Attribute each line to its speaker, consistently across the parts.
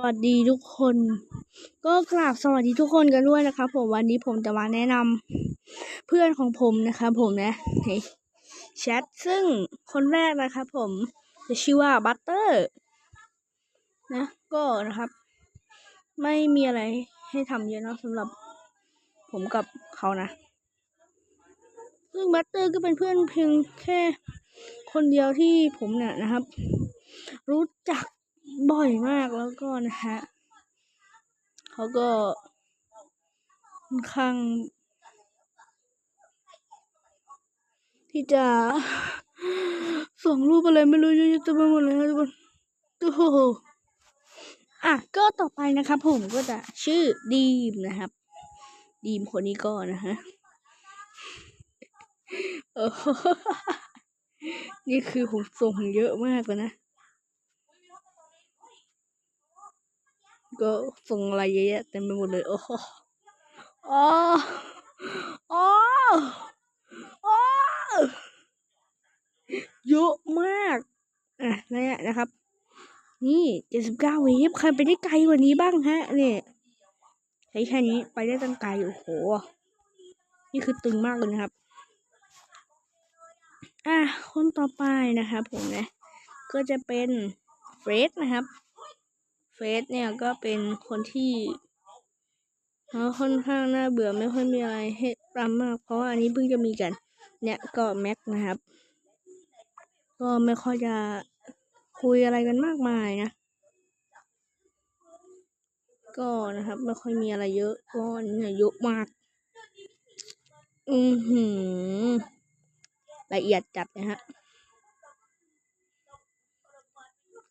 Speaker 1: สวัสดีทุกคน ก็กราบสวัสดีทุกคนกันด้วยนะครับผมวันนี้ผมจะมาแนะนำเพื่อนของผมนะครับผมนะในแชทซึ่งคนแรกนะครับผมจะชื่อว่าบัตเตอร์นะก็นะครับ ไม่มีอะไรให้ทำเยอะเนะสำหรับผมกับเขานะ ซึ่งบัตเตอร์ก็เป็นเพื่อนเพียงแค่คนเดียวที่ผมเนี่ยนะครับ รู้จัก บ่อยมากแล้วก็นะฮะเขาก็ค่อนข้าง ที่จะส่งรูปอะไรไม่รู้เยอะแยะเต็มไปหมดเลยนะทุกคนโอ้โหอะก็ต่อไปนะครับผมก็จะชื่อดีมนะครับ ดีมคนนี้ก็นะฮะโอ้โหนี่คือผมส่งเยอะมากเลยนะ ก็ส่งอะไรเยอะแยะเต็มไปหมดเลย โอ้โหอ๋ออ๋ออ๋อเยอะมาก อะนี่นะครับ นี่เจ็ดสิบเก้าเวฟใครไปได้ไกลกว่านี้บ้างฮะ เนี่ยใช้แค่นี้ไปได้ตั้งไกล โอ้โห นี่คือตึงมากเลยนะครับ อะคนต่อไปนะครับผมนะ ก็จะเป็นเฟรดนะครับ เฟสเนี่ยก็เป็นคนที่เขาค่อนข้างน่าเบื่อไม่ค่อยมีอะไรให้รำมาก เพราะว่าอันนี้เพิ่งจะมีกัน เนี่ยก็แม็กนะครับ ก็ไม่ค่อยจะคุยอะไรกันมากมายนะ ก็นะครับ ไม่ค่อยมีอะไรเยอะก็อันนี้เนี่ยเยอะมาก อือหือละเอียดจัดนะฮะ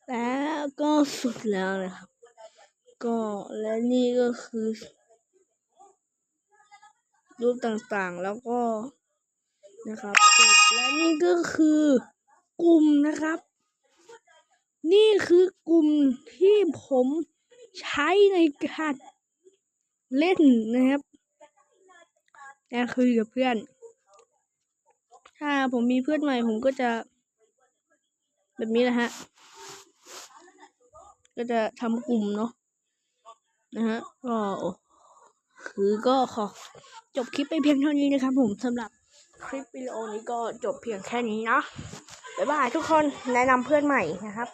Speaker 1: แล้วก็ สุดแล้วนะครับ ก็และนี่ก็คือ รูปต่างๆแล้วก็นะครับจบและนี่ก็คือกลุ่มนะครับ นี่คือกลุ่มที่ผมใช้ในการเล่นนะครับนั่นคือกับเพื่อน ถ้าผมมีเพื่อนใหม่ผมก็จะ แบบนี้แหละฮะ ก็จะทำกลุ่มเนาะนะฮะก็คือก็ขอจบคลิปไปเพียงเท่านี้นะครับผมสำหรับคลิปวิดีโอนี้ก็จบเพียงแค่นี้เนาะบ๊ายบายทุกคนแนะนำเพื่อนใหม่นะครับ